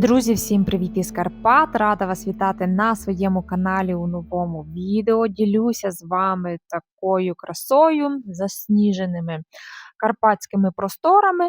Друзі, всім привіт із Карпат! Рада вас вітати на своєму каналі у новому відео. Ділюся з вами такою красою, засніженими карпатськими просторами,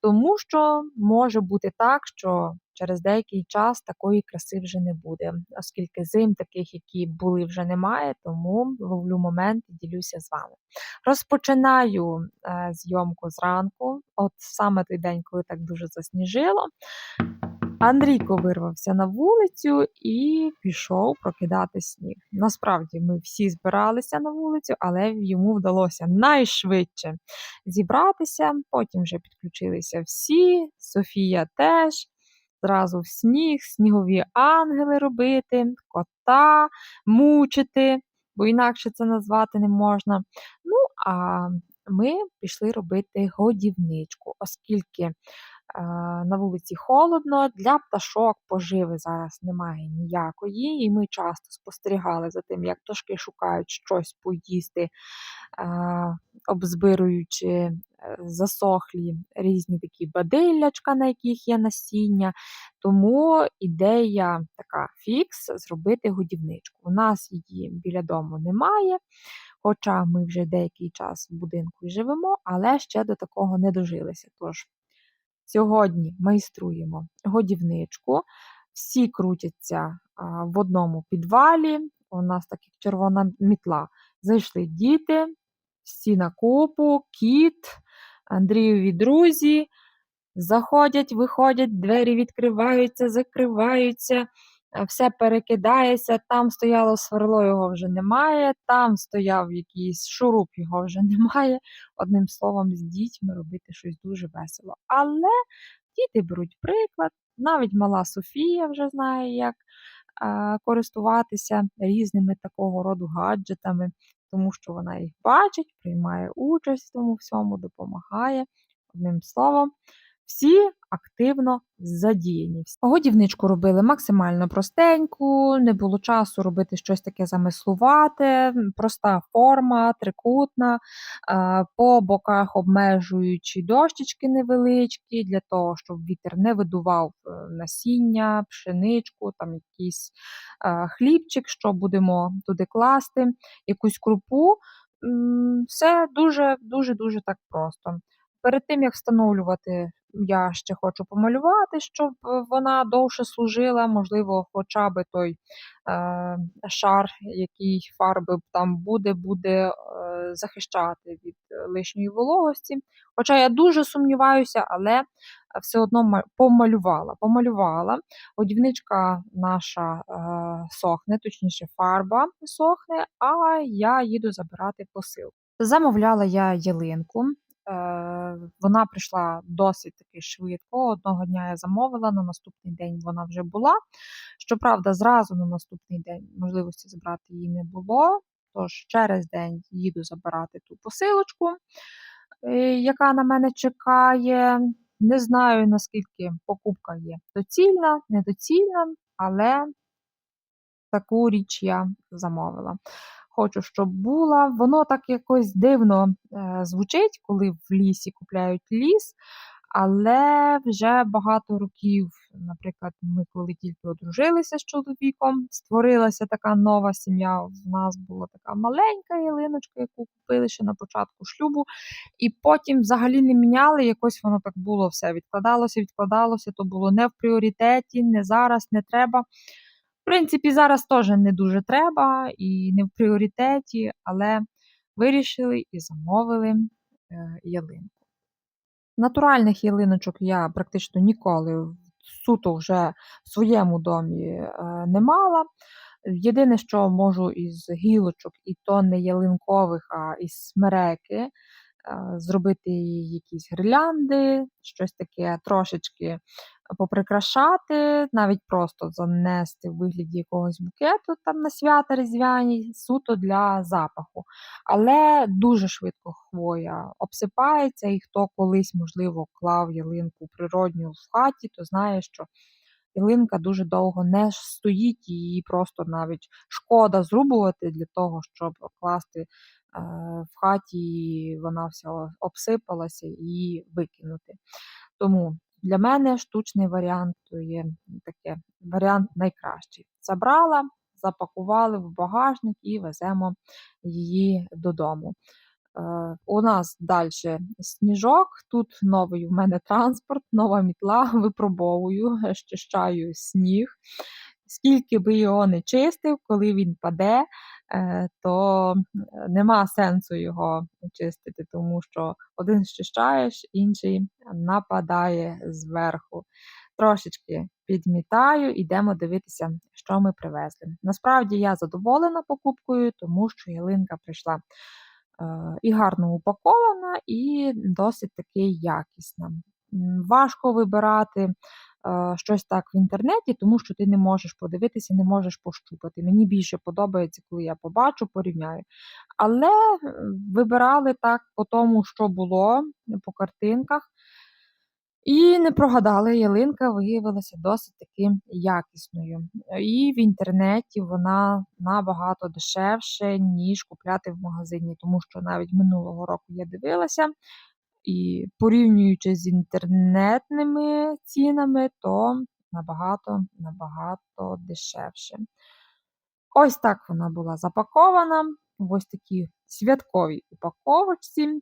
тому що може бути так, що через деякий час такої краси вже не буде, оскільки зим таких, які були, вже немає, тому ловлю момент і ділюся з вами. Розпочинаю е, зйомку зранку, от саме той день, коли так дуже засніжило. Андрійко вирвався на вулицю і пішов прокидати сніг. Насправді ми всі збиралися на вулицю, але йому вдалося найшвидше зібратися. Потім вже підключилися всі, Софія теж. Зразу в сніг, снігові ангели робити, кота мучити, бо інакше це назвати не можна. Ну, а ми пішли робити годівничку, оскільки на вулиці холодно, для пташок поживи зараз немає ніякої, і ми часто спостерігали за тим, як пташки шукають щось поїсти, обзбируючи е, засохлі різні такі бадиллячка, на яких є насіння. Тому ідея така фікс зробити годівничку. У нас її біля дому немає. Хоча ми вже деякий час в будинку живемо, але ще до такого не дожилися. Тож Сьогодні майструємо годівничку. Всі крутяться в одному підвалі. У нас так як червона мітла. Зайшли діти, всі на купу, кіт, Андрієві друзі. Заходять, виходять, двері відкриваються, закриваються. Е, все перекидається, там стояло сверло, його вже немає, там стояв якийсь шуруп, його вже немає. Одним словом, з дітьми робити щось дуже весело. Але діти беруть приклад, навіть мала Софія вже знає, як е, користуватися різними такого роду гаджетами, тому що вона їх бачить, приймає участь в тому всьому, допомагає. Одним словом, всі активно задіяні. Годівничку робили максимально простеньку, не було часу робити щось таке замислувате, проста форма, трикутна, по боках обмежуючи дощечки невеличкі, для того, щоб вітер не видував е, насіння, пшеничку, там якийсь хлібчик, що будемо туди класти, якусь крупу. Все дуже-дуже дуже так просто. Перед тим, як встановлювати я ще хочу помалювати, щоб е, вона довше служила, можливо, хоча б той е, шар, який фарби там буде, буде е, захищати від лишньої вологості. Хоча я дуже сумніваюся, але все одно помалювала. помалювала. Одівничка наша е, сохне, точніше, фарба сохне, а я їду забирати посилку. Замовляла я ялинку. Е, вона прийшла досить таки швидко. Одного дня я замовила, на наступний день вона вже була. Щоправда, зразу на наступний день можливості забрати її не було. Тож через день їду забирати ту посилочку, е, яка на мене чекає. Не знаю, наскільки покупка є доцільна, недоцільна, але таку річ я замовила хочу, щоб була. Воно так якось дивно е, звучить, коли в лісі купляють ліс, але вже багато років наприклад, ми коли тільки одружилися з чоловіком, створилася така нова сім'я. В нас була така маленька ялиночка, яку купили ще на початку шлюбу, і потім взагалі не міняли. Якось воно так було все. Відкладалося, відкладалося, то було не в пріоритеті, не зараз, не треба. В принципі, зараз теж не дуже треба і не в пріоритеті, але вирішили і замовили е, ялинку. Натуральних ялиночок я практично ніколи суто вже в своєму домі е, не мала. Єдине, що можу із гілочок, і то не ялинкових, а із смереки, зробити якісь гірлянди, щось таке трошечки поприкрашати, навіть просто занести в вигляді якогось букету там на свята різдвяні, суто для запаху. Але дуже швидко хвоя обсипається, і хто колись, можливо, клав ялинку природню в хаті, то знає, що ялинка дуже довго не стоїть, її просто навіть шкода зрубувати для того, щоб класти в хаті, вона вся обсипалася і викинути. Тому для мене штучний варіант то є таке варіант найкращий. Забрала, запакували в багажник і веземо її додому. Е, У нас далі сніжок, тут новий в мене транспорт, нова мітла, випробовую, щищаю сніг. Скільки би його не чистив, коли він паде, то е, нема сенсу його чистити, тому що один щищаєш, інший нападає зверху. Трошечки підмітаю, йдемо дивитися, що ми привезли. Насправді я задоволена покупкою, тому що ялинка прийшла е, і гарно упакована, і досить таки якісна. Важко вибирати е, щось так в інтернеті, тому що ти не можеш подивитися, не можеш пощупати. Мені більше подобається, коли я побачу, порівняю. Але е, вибирали так по тому, що було по картинках. І не прогадали, ялинка виявилася досить таки якісною. І в інтернеті вона набагато дешевше, ніж купляти в магазині, тому що навіть минулого року я дивилася, і порівнюючи з інтернетними цінами, то набагато, набагато дешевше. Ось так вона була запакована в ось такій святковій упаковочці.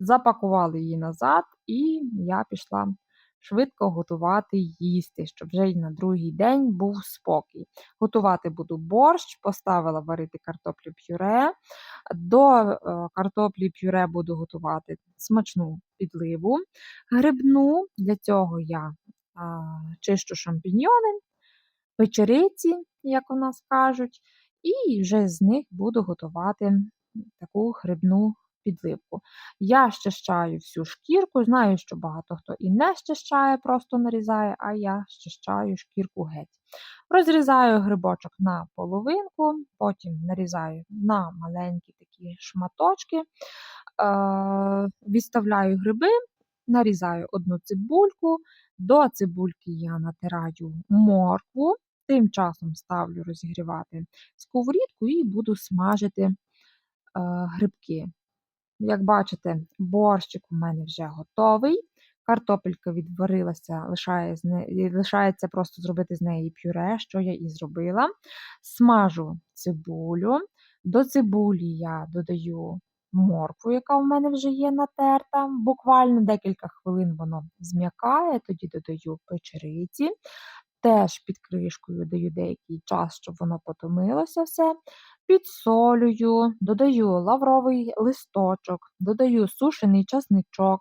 Запакували її назад, і я пішла швидко готувати їсти, щоб вже й на другий день був спокій. Готувати буду борщ, поставила варити картоплю пюре. До е, картоплі пюре буду готувати смачну підливу грибну. Для цього я а, чищу шампіньйони, печериці, як у нас кажуть, і вже з них буду готувати таку грибну підливку. Я щищаю всю шкірку, знаю, що багато хто і не щищає, просто нарізає, а я щищаю шкірку геть. Розрізаю грибочок на половинку, потім нарізаю на маленькі такі шматочки, е, відставляю гриби, нарізаю одну цибульку, до цибульки я натираю моркву, тим часом ставлю розігрівати сковорідку і буду смажити е, грибки. Як бачите, борщик у мене вже готовий. Картопелька відварилася, лишається просто зробити з неї пюре, що я і зробила. Смажу цибулю. До цибулі я додаю моркву, яка в мене вже є натерта. Буквально декілька хвилин воно зм'якає, тоді додаю печериці. Теж під кришкою даю деякий час, щоб воно потомилося все. Підсолюю, додаю лавровий листочок, додаю сушений часничок.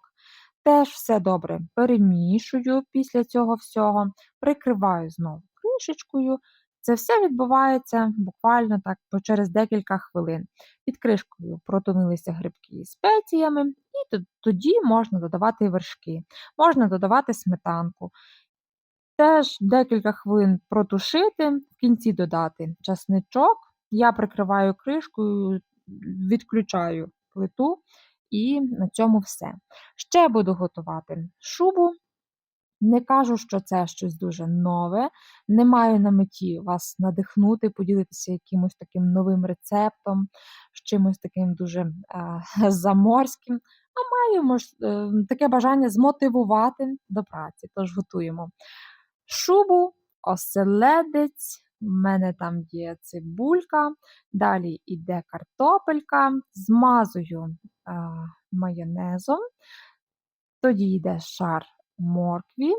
Теж все добре перемішую після цього всього, прикриваю знову кришечкою. Це все відбувається буквально так через декілька хвилин. Під кришкою протомилися грибки із спеціями, і тоді можна додавати вершки, можна додавати сметанку. Теж декілька хвилин протушити, в кінці додати часничок. Я прикриваю кришкою, відключаю плиту, і на цьому все. Ще буду готувати шубу. Не кажу, що це щось дуже нове. Не маю на меті вас надихнути, поділитися якимось таким новим рецептом, з чимось таким дуже е, заморським. А маю мож, е, таке бажання змотивувати до праці, тож готуємо шубу, оселедець. У мене там є цибулька, далі йде картопелька, змазую а, майонезом, тоді йде шар моркві,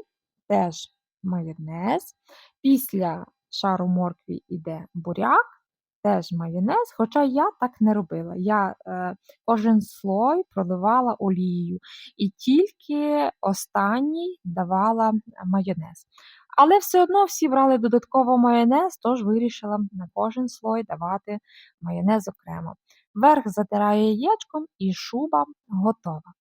теж майонез. Після шару моркві йде буряк, теж майонез, хоча я так не робила. Я е, кожен слой проливала олією і тільки останній давала майонез. Але все одно всі брали додатково майонез, тож вирішила на кожен слой давати майонез окремо. Верх затираю яєчком і шуба готова.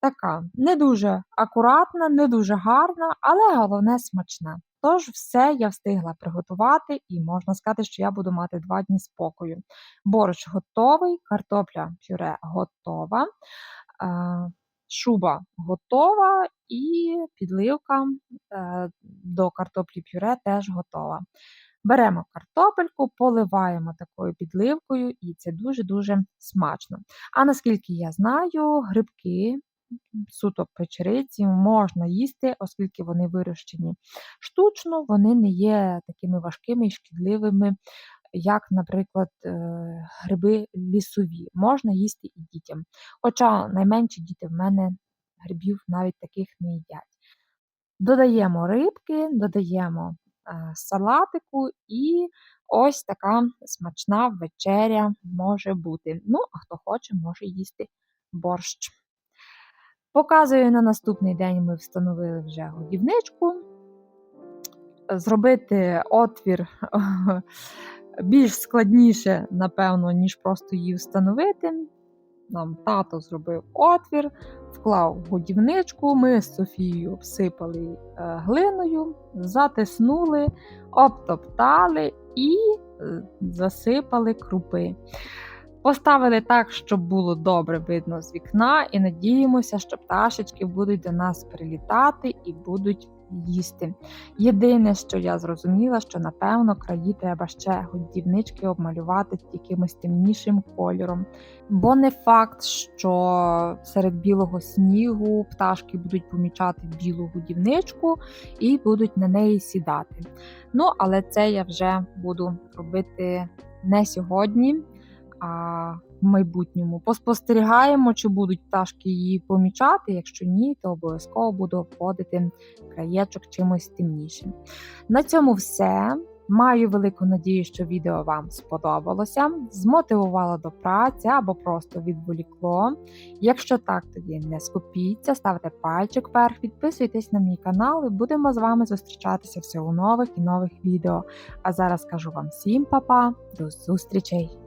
Така не дуже акуратна, не дуже гарна, але головне смачна. Тож все я встигла приготувати, і можна сказати, що я буду мати два дні спокою. Борщ готовий, картопля пюре готова, е, шуба готова, і підливка е, до картоплі пюре теж готова. Беремо картопельку, поливаємо такою підливкою, і це дуже-дуже смачно. А наскільки я знаю, грибки суто печериці можна їсти, оскільки вони вирощені штучно, вони не є такими важкими і шкідливими, як, наприклад, е, гриби лісові. Можна їсти і дітям. Хоча найменші діти в мене грибів навіть таких не їдять. Додаємо рибки, додаємо е, салатику, і ось така смачна вечеря може бути. Ну, а хто хоче, може їсти борщ. Показую на наступний день ми встановили вже годівничку. Зробити отвір більш складніше, напевно, ніж просто її встановити. Нам тато зробив отвір, вклав годівничку, ми з Софією обсипали е, глиною, затиснули, обтоптали і е, засипали крупи. Поставили так, щоб було добре видно з вікна, і надіємося, що пташечки будуть до нас прилітати і будуть їсти. Єдине, що я зрозуміла, що напевно краї треба ще годівнички обмалювати якимось темнішим кольором. Бо не факт, що серед білого снігу пташки будуть помічати білу годівничку і будуть на неї сідати. Ну, але це я вже буду робити не сьогодні в майбутньому. Поспостерігаємо, чи будуть пташки її помічати. Якщо ні, то обов'язково буду обходити краєчок чимось темнішим. На цьому все. Маю велику надію, що відео вам сподобалося, змотивувало до праці або просто відволікло. Якщо так, тоді не скупіться, ставте пальчик вверх, підписуйтесь на мій канал і будемо з вами зустрічатися все у нових і нових відео. А зараз кажу вам всім па-па, до зустрічей!